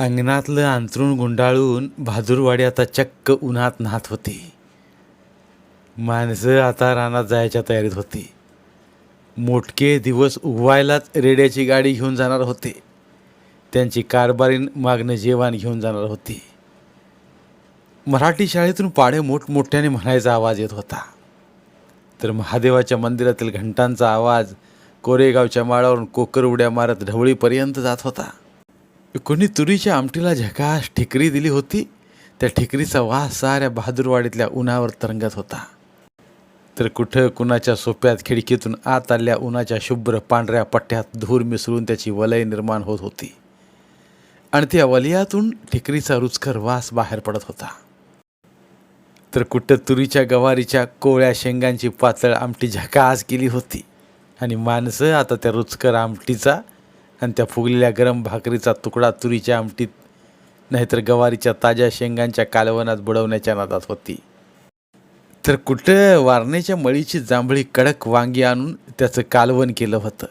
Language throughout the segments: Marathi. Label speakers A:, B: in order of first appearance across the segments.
A: अंगणातलं अंतरुण गुंडाळून भादुरवाडी आता चक्क उन्हात नाहत होती. माणसं आता रानात जायच्या तयारीत होती. मोठके दिवस उगवायलाच रेड्याची गाडी घेऊन जाणार होते. त्यांची कारभारीन मागणं जेवण घेऊन जाणार होती. मराठी शाळेतून पाडे मोठमोठ्याने म्हणायचा आवाज येत होता. तर महादेवाच्या मंदिरातील घंटांचा आवाज कोरेगावच्या माळावरून कोकर उड्या मारत ढवळीपर्यंत जात होता. कोणी तुरीच्या आमटीला झकास ठिकरी दिली होती त्या ठिकरीचा वास साऱ्या बहादूरवाडीतल्या उन्हावर तरंगत होता. तर कुठं कुणाच्या सोप्यात खिडकीतून आत आल्या उन्हाच्या शुभ्र पांढऱ्या पट्ट्यात धूर मिसळून त्याची वलय निर्माण होत होती. आणि त्या वलयातून ठिकरीचा रुचकर वास बाहेर पडत होता. तर कुठं तुरीच्या गवारीच्या कोळ्या शेंगांची पातळ आमटी झकास केली होती. आणि माणसं आता त्या रुचकर आमटीचा आणि त्या फुगलेल्या गरम भाकरीचा तुकडा तुरीच्या आमटीत नाहीतर गवारीच्या ताज्या शेंगांच्या कालवनात बुडवण्याच्या नादात होती. तर कुठं वारण्याच्या मळीची जांभळी कडक वांगी आणून त्याचं कालवण केलं होतं?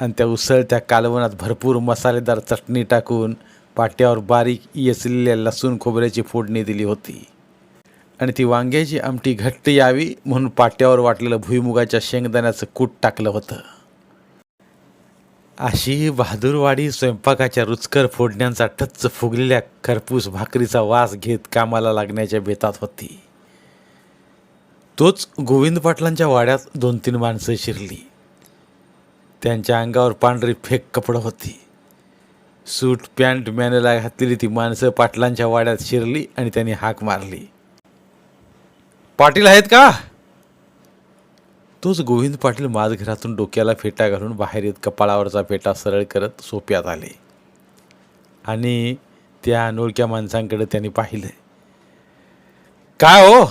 A: आणि त्या उसळत्या कालवनात भरपूर मसालेदार चटणी टाकून पाट्यावर बारीक येसलेल्या लसूण खोबऱ्याची फोडणी दिली होती. आणि ती वांग्याची आमटी घट्ट यावी म्हणून पाट्यावर वाटलेलं भुईमुगाच्या शेंगदाण्याचं कूट टाकलं होतं. अशी बहादूरवाडी स्वयंपाकाच्या रुचकर फोडण्यांचा टच्च फुगलेल्या खरपूस भाकरीचा वास घेत कामाला लागण्याच्या बेतात होती. तोच गोविंद पाटलांच्या वाड्यात दोन तीन माणसं शिरली. त्यांच्या अंगावर पांढरी फेक कपडं होती. सूट पॅन्ट मॅनेला घातलेली ती माणसं पाटलांच्या वाड्यात शिरली आणि त्यांनी हाक मारली. पाटील आहेत का? तोच गोविंद पाटील माझघरातून डोक्याला फेटा घालून बाहेर येत कपाळावरचा फेटा सरळ करत सोप्यात आले. आणि त्या अनोळख्या माणसांकडे त्यांनी पाहिलं. काय हो?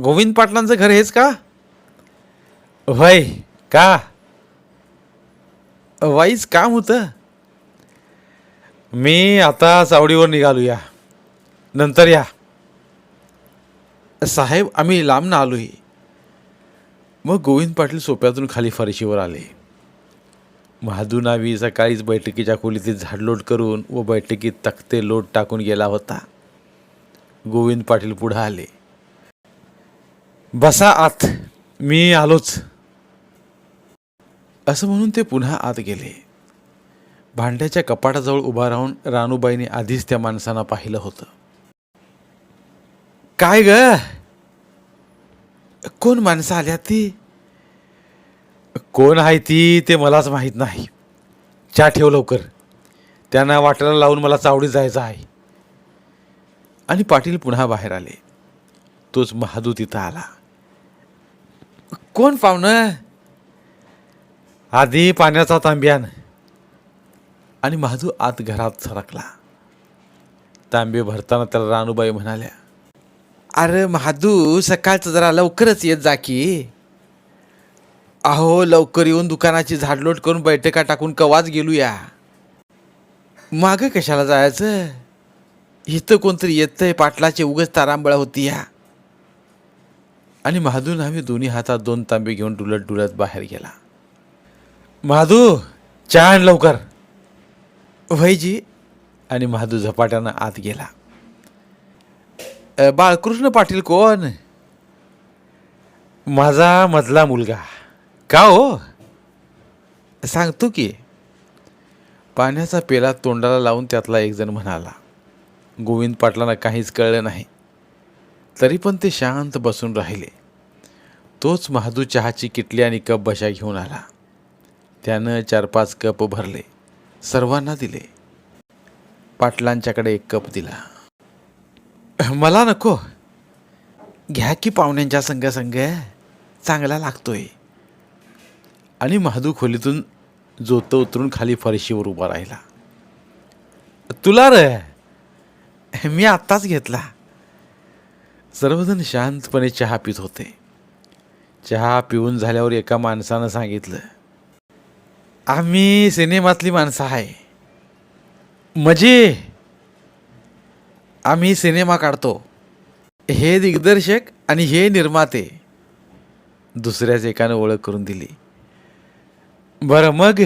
A: गोविंद पाटलांचं घर हेच का? वय का? वाईच काम होतं. मी आता चावडीवर निघालो या नंतर या. साहेब आम्ही लांब ना आलोय. मग गोविंद पाटील सोप्यातून खाली फारशीवर आले. महादू नावी सकाळीच बैठकीच्या खोलीतील झाडलोट करून व बैठकीत तख्ते लोट टाकून गेला होता. गोविंद पाटील पुढं आले. बसा आत मी आलोच. असं म्हणून ते पुन्हा आत गेले. भांड्याच्या कपाटाजवळ उभा राहून रानूबाईने आधीच त्या माणसांना पाहिलं होतं. काय ग? कोण माणसं आल्या ती? कोण आहे ती ते मलाच माहीत नाही. चहा ठेव लवकर. त्यांना वाटायला लावून मला चावडी जायचं आहे. आणि पाटील पुन्हा बाहेर आले. तोच महादू तिथं आला. कोण पाहुणं? आधी पाण्याचा तांब्यान. आणि महादू आत घरात सरकला. तांबे भरताना त्याला रानूबाई म्हणाल्या अरे महादू सकाळचं जरा लवकरच येत जा की. अहो लवकर येऊन दुकानाची झाडलोट करून बैठका टाकून कवाच गेलूया. मागं कशाला जायचं? इथं कोणतरी येतंय पाटलाचे उगच तारांबळा होती या. आणि महादू आम्ही दोन्ही हातात दोन तांबे घेऊन डुलत डुलत बाहेर गेला. महादू चहा लवकर. वैजी आणि महादू झपाट्यानं आत गेला. बाळकृष्ण पाटील कोण? माझा मधला मुलगा. का हो? सांगतो की पाण्याचा पेला तोंडाला लावून त्यातला एक जण म्हणाला गोविंद पाटलांना काहीच कळलं नाही. तरी पण ते शांत बसून राहिले. तोच महादू चहाची किटली आणि कप बशा घेऊन आला. त्यानं चार पाच कप भरले. सर्वांना दिले. पाटलांच्याकडे एक कप दिला. मला नको. घ्या की पाहुण्यांच्या संग संग चांगला लागतोय. आणि महादू खोलीतून जोत उतरून खाली फरशीवर उभा राहिला. तुला र मी आत्ताच घेतला. सर्वजण शांतपणे चहा पित होते. चहा पिऊन झाल्यावर एका माणसानं सांगितलं आम्ही सिनेमातली माणसं आहे. मजे आम्ही सिनेमा काढतो. हे दिग्दर्शक आणि हे निर्माते दुसऱ्याच एकानं ओळख करून दिली. बरं मग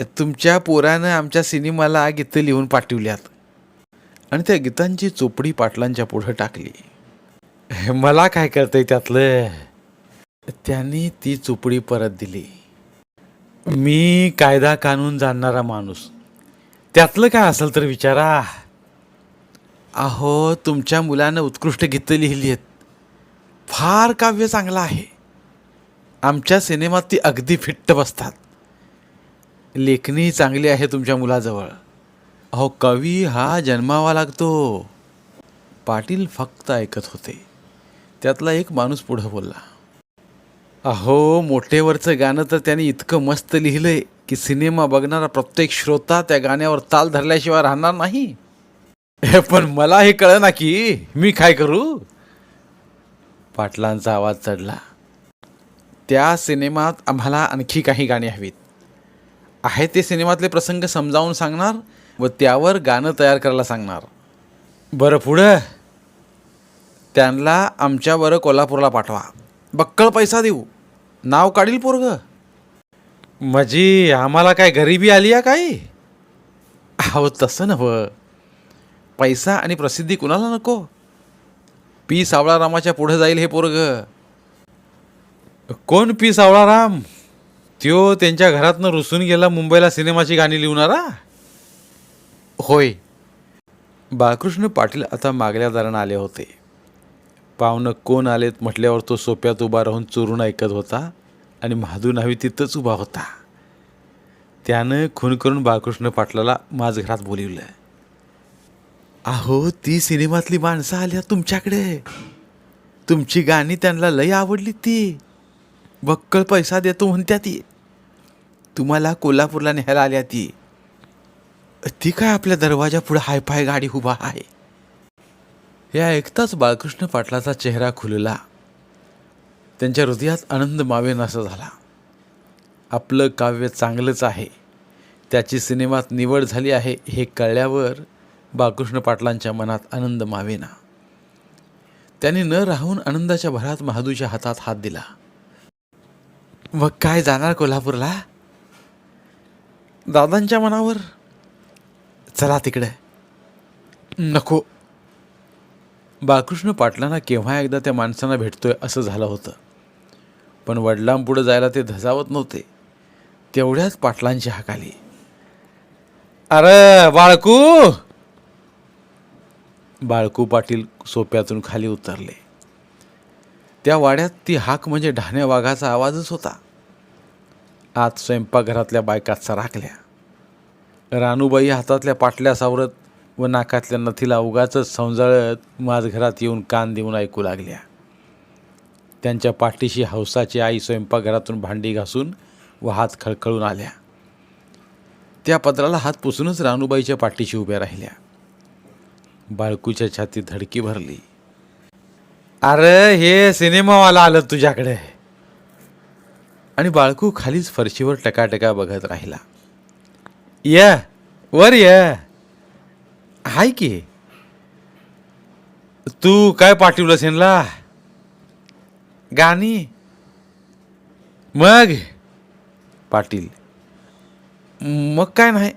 A: तुमच्या पोरानं आमच्या सिनेमाला गीतं लिहून पाठवल्यात. आणि त्या गीतांची चोपडी पाटलांच्या पुढं टाकली. मला काय करतंय त्यातलं? त्यांनी ती चोपडी परत दिली. मी कायदा कानून जाणणारा माणूस. त्यातलं काय असेल तर विचारा. अहो तुमच्या मुलानं उत्कृष्ट गीतं लिहिली आहेत. फार काव्य चांगलं आहे. आमच्या सिनेमात ती अगदी फिट्ट बसतात. लेखणी चांगली आहे तुमच्या मुलाजवळ. अहो कवी हा जन्मावा लागतो. पाटील फक्त ऐकत होते. त्यातला एक माणूस पुढं बोलला. अहो मोठेवरचं गाणं तर त्याने इतकं मस्त लिहिलंय की सिनेमा बघणारा प्रत्येक श्रोता त्या गाण्यावर ताल धरल्याशिवाय राहणार नाही. हे पण मला हे कळ ना की मी काय करू? पाटलांचा आवाज चढला. त्या सिनेमात आम्हाला आणखी काही गाणी हवीत. आहे ते सिनेमातले प्रसंग समजावून सांगणार व त्यावर गाणं तयार करायला सांगणार. बरं पुढं. त्यांना आमच्याबरं कोल्हापूरला पाठवा. बक्कळ पैसा देऊ. नाव काढील पोरग. मजी आम्हाला काय गरिबी आली आहे काय अहो तसं नव्हं. पैसा आणि प्रसिद्धी कुणाला नको? पी सावळारामाच्या पुढं जाईल हे पोरग. कोण पी सावळाराम? त्यो त्यांच्या घरातनं रुसून गेला मुंबईला सिनेमाची गाणी लिहणारा? होय. बाळकृष्ण पाटील आता मागल्या दारानं आले होते. पाहुणं कोण आलेत म्हटल्यावर तो सोप्यात उभा राहून चोरून ऐकत होता आणि महादू नावी तिथंच उभा होता. त्यानं खून करून बाळकृष्ण पाटलाला माझ घरात बोलिवलं. अहो ती सिनेमातली माणसं आल्या तुमच्याकडे. तुमची गाणी त्यांना लय आवडली ती. बक्कळ पैसा देतो म्हणत्या ती. तुम्हाला कोल्हापूरला न्यायला आल्या ती. ती काय आपल्या दरवाजा पुढे हायफाय गाडी उभा आहे. हे ऐकताच बाळकृष्ण पाटलाचा चेहरा खुलला. त्यांच्या हृदयात आनंद मावेन असा झाला. आपलं काव्य चांगलंच आहे. त्याची सिनेमात निवड झाली आहे हे कळल्यावर बाळकृष्ण पाटलांच्या मनात आनंद मावेना. त्यांनी न राहून आनंदाच्या भरात महादूच्या हातात हात दिला. मग काय जाणार कोल्हापूरला? दादांच्या मनावर? चला तिकडे. नको. बाळकृष्ण पाटलांना केव्हा एकदा त्या माणसांना भेटतोय असं झालं होतं. पण वडिलांपुढं जायला ते धजावत नव्हते. तेवढ्याच पाटलांची हाक आली. अरे बाळकू! बाळकू पाटील सोप्यातून खाली उतरले. त्या वाड्यात ती हाक म्हणजे ढाण्या वाघाचा आवाजच होता. आत स्वयंपाकघरातल्या बायका राखल्या रानूबाई हातातल्या पाटल्या सावरत व नाकातल्या नथीला उगाच संजाळत माझघरात येऊन कान देऊन ऐकू लागल्या. त्यांच्या पाठीशी हौसाची आई स्वयंपाकघरातून भांडी घासून व हात खळखळून आल्या. त्या पत्राला हात पुसूनच रानूबाईच्या पाठीशी उभ्या राहिल्या. बाळकूच्या छातीत धडकी भरली. अरे हे सिनेमावाला आलं तुझ्याकडे. आणि बाळकू खालीच फरशीवर टकाटका बघत राहिला. ये वर ये. हाय की. तू काय पाठवलं सेनला गाणी? मग? पाटील. मग काय नाही.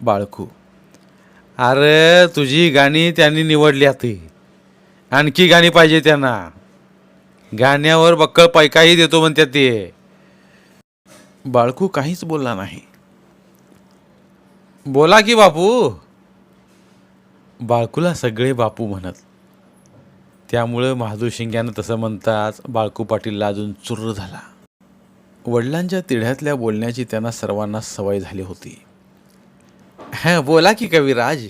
A: बाळकू. अरे तुझी गाणी त्यांनी निवडली आता. आणखी गाणी पाहिजे त्यांना. गाण्यावर बक्कळ पैकाही देतो म्हणतात ते. बाळकू काहीच बोलला नाही. बोला की बापू. बाळकूला सगळे बापू म्हणत. त्यामुळं महादू शिंग्यानं तसं म्हणताच बाळकू पाटीलला अजून चुर्र झाला. वडिलांच्या तिढ्यातल्या बोलण्याची त्यांना सर्वांना सवय झाली होती. हां बोला की कविराज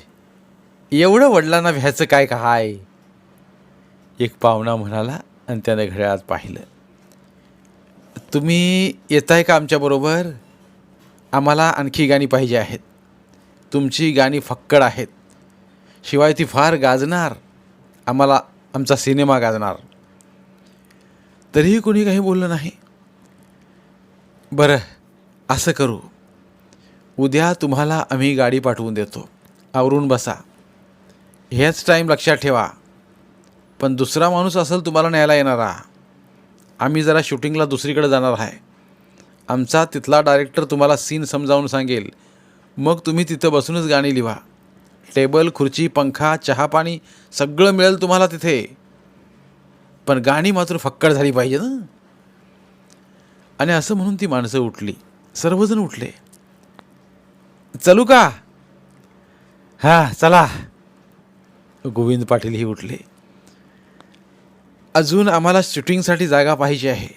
A: एवढं वडिलांना भ्यायचं काय का हाय? एक पाहुणा म्हणाला आणि त्याने घड्याळात पाहिलं. तुम्ही येताय का आमच्याबरोबर आम्हाला आणखी गाणी पाहिजे आहेत. तुमची गाणी फक्कड आहेत. शिवाय ती फार गाजणार. आम्हाला आमचा सिनेमा गाजणार. तरीही कोणी काही बोललं नाही. बरं असं करू. उद्या तुम्हाला आम्ही गाडी पाठवून देतो. आवरून बसा. हेच टाईम लक्षात ठेवा. पण दुसरा माणूस असेल तुम्हाला न्यायला येणारा. आम्ही जरा शूटिंगला दुसरीकडे जाणार आहे. आमचा तिथला डायरेक्टर तुम्हाला सीन समजावून सांगेल. मग तुम्ही तिथं बसूनच गाणी लिहा टेबल खुर्ची पंखा चहा पाणी सगळं मिळेल तुम्हाला तिथे. पण गाणी मात्र फक्कड झाली पाहिजे ना आणि असं म्हणून ती माणसं उठली. सर्वजण उठले. चलू का? हां चला. गोविंद पाटीलही उठले. अजून आम्हाला शूटिंगसाठी जागा पाहिजे आहे.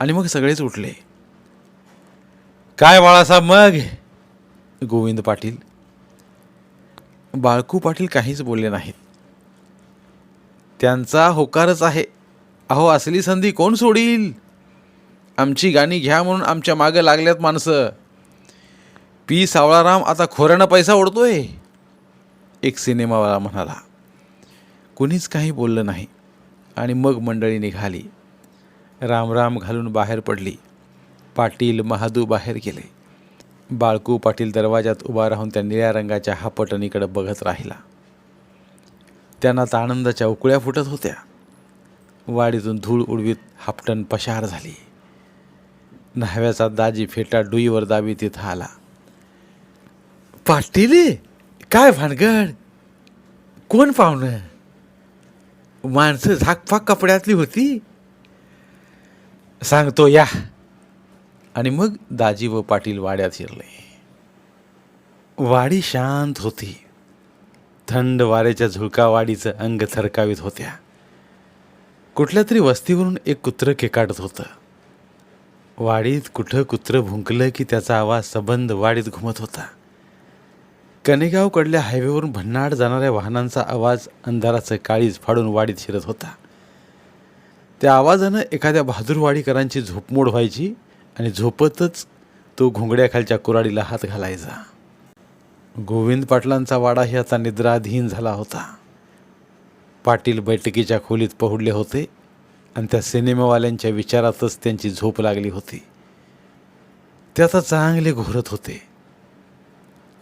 A: आणि मग सगळेच उठले. काय बाळासाहेब मग? गोविंद पाटील. बाळकू पाटील काहीच बोलले नाहीत. त्यांचा होकारच आहे. अहो असली संधी कोण सोडील? आमची गाणी घ्या म्हणून आमच्या मागं लागल्यात माणसं. पी सावळाराम आता खोऱ्यानं पैसा ओढतोय. एक सिनेमावाला म्हणाला कुणीच काही बोललं नाही. आणि मग मंडळी निघाली. रामराम घालून बाहेर पडली. पाटील महादू बाहेर गेले. बाळकू पाटील दरवाजात उभा राहून त्या निळ्या रंगाच्या हापटणीकडे बघत राहिला. त्यांना तर आनंदाच्या उकळ्या फुटत होत्या. वाडीतून धूळ उडवीत हापटण पशार झाली. न्हाव्याचा दाजी फेटा डुईवर दाबी तिथं आला. पाटील? काय भानगड? कोण पाहुणं? माणसं झाकफाक कपड्यातली होती. सांगतो या. आणि मग दाजी व पाटील वाड्यात शिरले. वाडी शांत होती. थंड वाऱ्याच्या झुळका वाडीचं अंग थरकावीत होत्या. कुठल्या तरी वस्तीवरून एक कुत्रं केकाटत होतं. वाडीत कुठं कुत्रं भुंकलं की त्याचा आवाज सबंध वाडीत घुमत होता. कनेगावकडल्या हायवेवरून भन्नाड जाणाऱ्या वाहनांचा आवाज अंधाराचं काळीज फाडून वाडीत शिरत होता. त्या आवाजानं एखाद्या बहादूरवाडीकरांची झोपमोड व्हायची आणि झोपतच तो घोंगड्याखालच्या कुराडीला हात घालायचा. गोविंद पाटलांचा वाडाही आता निद्राधीन झाला होता. पाटील बैठकीच्या खोलीत पहुडले होते आणि त्या सिनेमावाल्यांच्या विचारातच त्यांची झोप लागली होती. ते आता चांगले घोरत होते.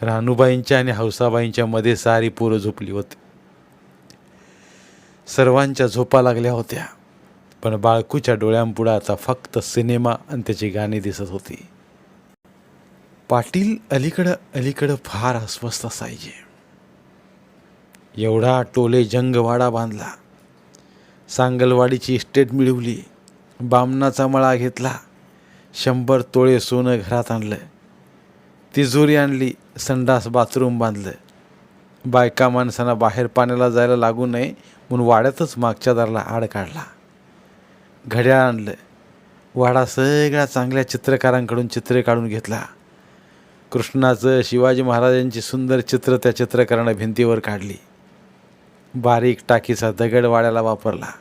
A: रानूबाईंच्या आणि हौसाबाईंच्या मध्ये सारी पोरं झोपली होती. सर्वांच्या झोपा लागल्या होत्या पण बाळकूच्या डोळ्यांपुढं आता फक्त सिनेमा आणि त्याची गाणी दिसत होती. पाटील अलीकडं अलीकडं फार अस्वस्थ असायचे. एवढा टोले जंगवाडा बांधला सांगलवाडीची इस्टेट मिळवली बामणाचा मळा घेतला शंभर तोळे सोनं घरात आणलं तिजोरी आणली संडास बाथरूम बांधलं. बायका माणसांना बाहेर पाण्याला जायला लागू नये म्हणून वाड्यातच मागच्या दाराला आड काढला. घड्याळ आणलं. वाडा सगळ्या चांगल्या चित्रकारांकडून चित्रे काढून घेतला. कृष्णाचं शिवाजी महाराजांची सुंदर चित्र त्या चित्रकारानं भिंतीवर काढली. बारीक टाकीचा दगड वाड्याला वापरला.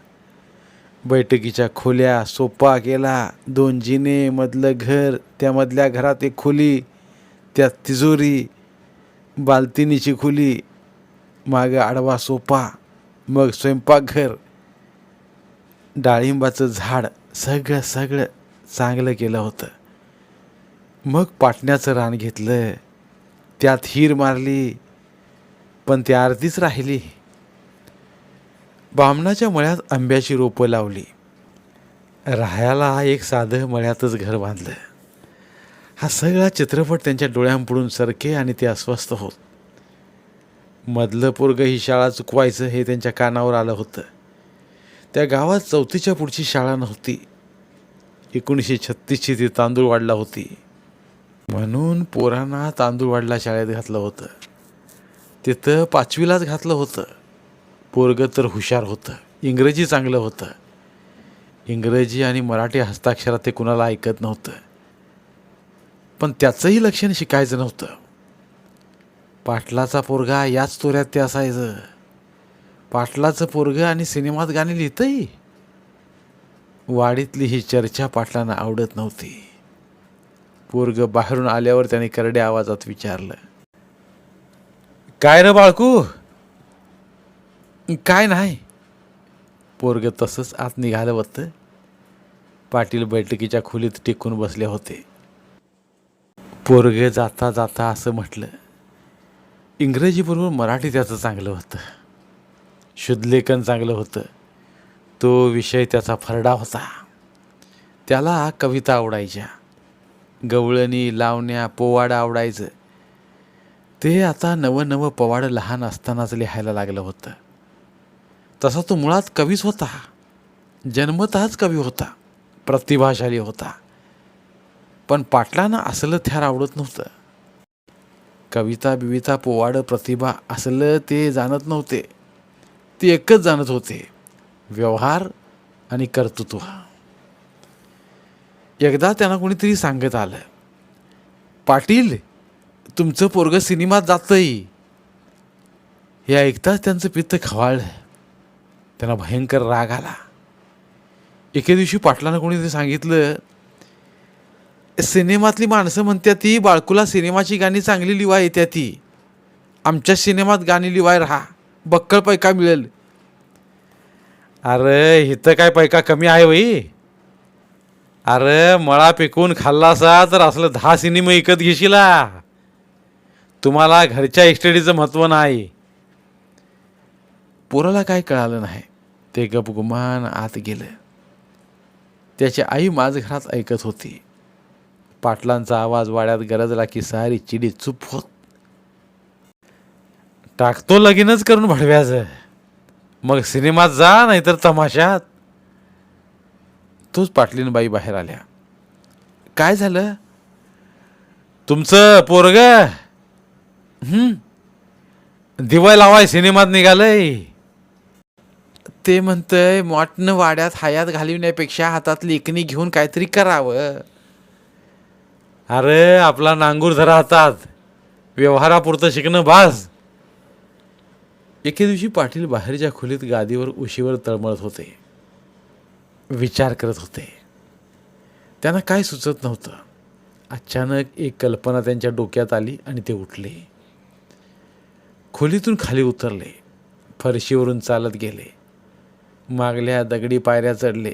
A: बैठकीच्या खोल्या सोपा केला. दोन जिने मधलं घर त्यामधल्या घरात एक खोली त्यात तिजोरी बालतिनीची खुली मागं आडवा सोपा मग स्वयंपाकघर डाळिंबाचं झाड सगळं सगळं चांगलं केलं होतं. मग पाटण्याचं रान घेतलं त्यात हीर मारली पण ती अर्धीच राहिली. बामणाच्या मळ्यात आंब्याची रोपं लावली. राहायला एक साधं मळ्यातच घर बांधलं. हा सगळा चित्रपट त्यांच्या डोळ्यांपुढून सरके आणि ते अस्वस्थ होत. मधलं पोरग ही शाळा चुकवायचं हे त्यांच्या कानावर आलं होतं. त्या गावात चौथीच्या पुढची शाळा नव्हती. एकोणीसशे छत्तीसची ती तांदूळ वाढला होती. म्हणून पोरांना तांदूळ वाढला शाळेत घातलं होतं. तिथं पाचवीलाच घातलं होतं. पोरग तर हुशार होतं. इंग्रजी चांगलं होतं. इंग्रजी आणि मराठी हस्ताक्षरात ते कुणाला ऐकत नव्हतं. पण त्याचंही लक्षण शिकायचं नव्हतं. पाटलाचा पोरगा याच तोऱ्यात ते असायचं. पाटलाचं पोरगं आणि सिनेमात गाणी लिहितंही. वाडीतली ही चर्चा पाटलांना आवडत नव्हती. पोरग बाहेरून आल्यावर त्याने करड्या आवाजात विचारलं काय र बाळकू? काय नाही. पोरग तसंच आत निघालं होतं. पाटील बैठकीच्या खोलीत टिकून बसले होते. पोरगे जाता जाता असं म्हटलं. इंग्रजीबरोबर मराठी त्याचं चांगलं होतं. शुद्धलेखन चांगलं होतं. तो विषय त्याचा फरडा होता. त्याला कविता आवडायच्या. गवळणी लावण्या पोवाडं आवडायचं. ते आता नवं नवं पोवाडं लहान असतानाच लिहायला लागलं होतं. तसा तो मुळात कवीच होता. जन्मतःच कवी होता. प्रतिभाशाली होता. पण पाटलांना असलं थ्यार आवडत नव्हतं. कविता बिविता पोवाडं प्रतिभा असलं ते जाणत नव्हते. ते एकच जाणत होते व्यवहार आणि कर्तृत्व. एकदा त्यांना कोणीतरी सांगत आलं पाटील तुमचं पोरग सिनेमात जातंय. हे ऐकताच त्यांचं पित्त खवाळलं. त्यांना भयंकर राग आला. एके दिवशी पाटलानं कोणीतरी सांगितलं सिनेमातली माणसं म्हणतात ती बाळकूला सिनेमाची गाणी चांगली लिवाय येत्या ती. आमच्या सिनेमात गाणी लिवाय राहा. बक्कळ पैका मिळेल. अरे इथं काय पैका कमी आहे वई अरे मळा पिकून खाल्ला असा तर असलं दहा सिनेमे विकत घेशीला. तुम्हाला घरच्या इस्टडीचं महत्त्व नाही. पोराला काय कळालं नाही? ते गपगुमान आत गेलं. त्याची आई माझ घरात ऐकत होती. पाटलांचा आवाज वाड्यात गरजला की सारी चिडी चुप होत. टाकतो लगीनच करून भडव्याच. मग सिनेमात जा नाहीतर तमाशात. तोच पाटलीनबाई बाहेर आल्या. काय झालं? तुमचं पोरग? दिवाय लावाय सिनेमात निघालंय. ते म्हणतंय मॉटनं वाड्यात हयात घालविण्यापेक्षा हातात लेखणी घेऊन काहीतरी करावं. अरे आपला नांगूर धरा हातात. व्यवहारापुरतं शिकणं बास. एके दिवशी पाटील बाहेरच्या खोलीत गादीवर उशीवर तळमळत होते. विचार करत होते. त्यांना काय सुचत नव्हतं. अचानक एक कल्पना त्यांच्या डोक्यात आली आणि ते उठले. खोलीतून खाली उतरले. फरशीवरून चालत गेले. मागल्या दगडी पायऱ्या चढले.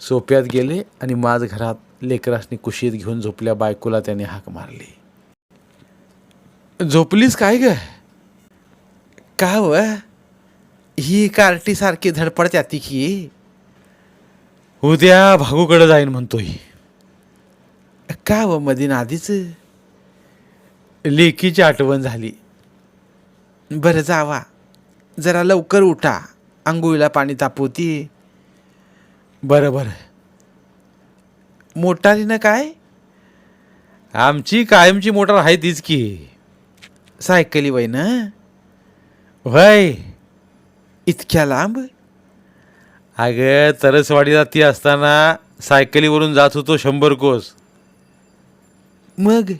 A: सोप्यात गेले आणि माझ घरात लेकरासनी कुशीत घेऊन झोपल्या बायकोला त्याने हाक मारली. झोपलीस काय ग? का व? ही कार्टी सारखी धडपड त्याती की. उद्या भागूकडे जाईन म्हणतोय. का व मदीन आधीच? लेकीची आठवण झाली. बरं जावा. जरा लवकर उठा. आंघोळीला पाणी तापवती बरं बरं. मोटारीनं काय? आमची कायमची मोटार आहे तीच की. सायकली वय ना? वय इतक्या लांब? अगं तरसवाडीला ती असताना सायकलीवरून जात होतो शंभर कोस. मग?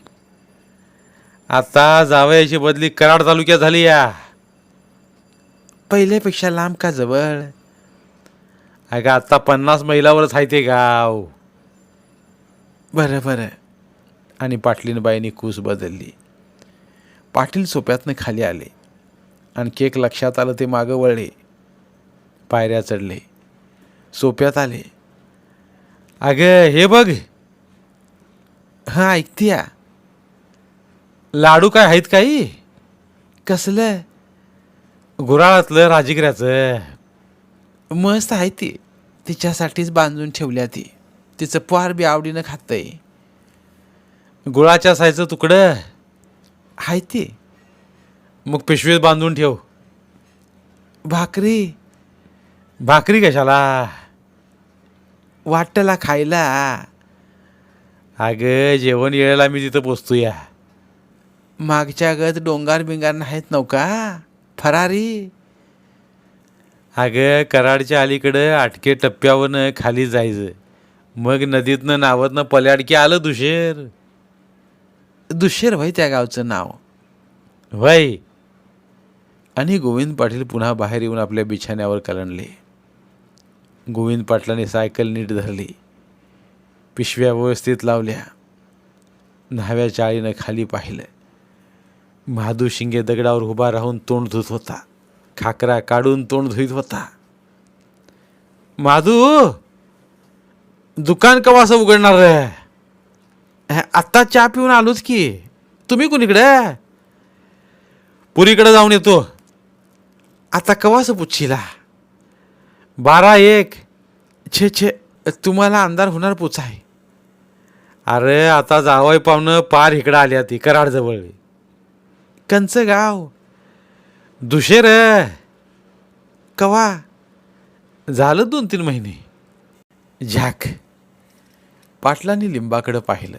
A: आता जावयाची बदली कराड तालुक्यात झाली या. पहिल्यापेक्षा लांब का जवळ? अगं आता पन्नास मैलावरच आहे ते गाव. बरं बरं. आणि पाटलीनबाईंनी कूस बदलली. पाटील सोप्यातनं खाली आले. आणखी एक लक्षात आलं ते मागं वळले. पायऱ्या चढले. सोप्यात आले. अगं हे बघ. हां ऐकतीया. लाडू काय आहेत काही? कसलं? गुराळातलं राजगिऱ्याचं. मस्त आहे ती. तिच्यासाठीच बांधून ठेवल्या ती. तिचं पोहार बी आवडीनं खातंय. गुळाच्या सायचं तुकडं. आहे ते. मग पिशवीत बांधून ठेव. भाकरी. भाकरी कशाला? वाटला खायला. अगं जेवण येळेला मी तिथं पोचतो या मागच्या गत डोंगर बिंगार नाहीत नव्हका फरारी. अगं कराडच्या अलीकडं आटके टप्प्यावरनं खाली जायचं. मग नदीतनं नावतनं पल्याडकी आलं दुशेर. दुशेर भाई त्या गावचं नाव? व्हय. आणि गोविंद पाटील पुन्हा बाहेर येऊन आपल्या बिछाण्यावर कलंडले. गोविंद पाटलाने सायकल नीट धरली. पिशव्या व्यवस्थित लावल्या. न्हाव्या चाळीनं खाली पाहिलं. महादू शिंगे दगडावर उभा राहून तोंड धुत होता. खाकरा काढून तोंड धुईत होता. माधू दुकान कवासं उघडणार रे? आत्ता चहा पिऊन आलोच की. तुम्ही कुणीकडे? पुरीकडे जाऊन येतो. आता कवासं पुच्छीला बारा एक. छे छे. तुम्हाला अंधार होणार पुचाय. अरे आता जावय पाहुणं पार इकडं आली ती कराडजवळ. कंच गाव दुशेर कवा? झालं दोन तीन महिने. झॅक. पाटलांनी लिंबाकडं पाहिलं.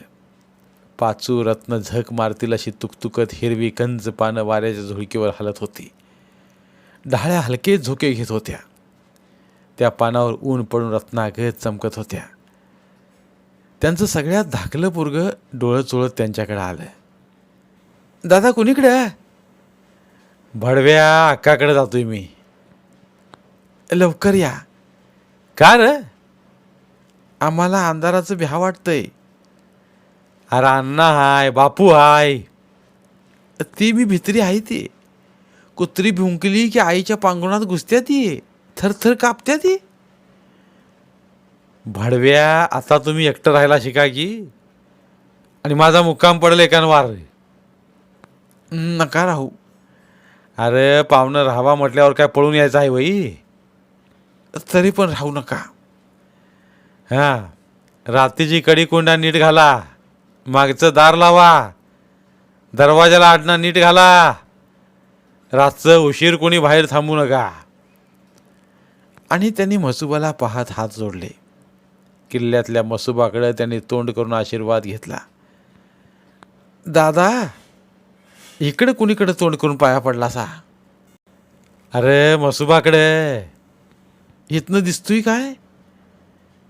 A: पाचू रत्न झक मारतील अशी तुकतुकत हिरवी कंज पानं वाऱ्याच्या झुळकीवर हलत होती. ढाळ्या हलके झोके घेत होत्या. त्या पानावर ऊन पडून रत्नागत चमकत होत्या. त्यांचं सगळ्यात धाकलं पोरगं डोळं चोळत त्यांच्याकडे आलं. दादा कुणीकडे भडव्या अक्काकडे जातोय मी. लवकर या. का र? आम्हाला अंधाराचं भ्या वाटतंय. अरे अण्णा हाय बापू हाय. ती मी भित्री आहे ती. कुत्री भुंकली की आईच्या पांगणात घुसत्या ती. थरथर कापत्या ती. भडव्या आता तुम्ही एकटं राहायला शिका की. आणि माझा मुक्काम पडेल एकांवार नका राहू. अरे पाहुणं राहावा म्हटल्यावर काय पळून यायचं आहे वई तरी पण राहू नका. हां रात्रीची कडी कोंडा नीट घाला मागचं दार लावा दरवाजाला आडणा नीट घाला रातचं उशीर कोणी बाहेर थांबू नका. आणि त्यांनी मसुबाला पाहत हात जोडले. किल्ल्यातल्या मसुबाकडे त्यांनी तोंड करून आशीर्वाद घेतला. दादा इकडे कुणीकडे तोंड करून पाया पडला सा अरे मसुबाकडे. इथनं दिसतोय काय?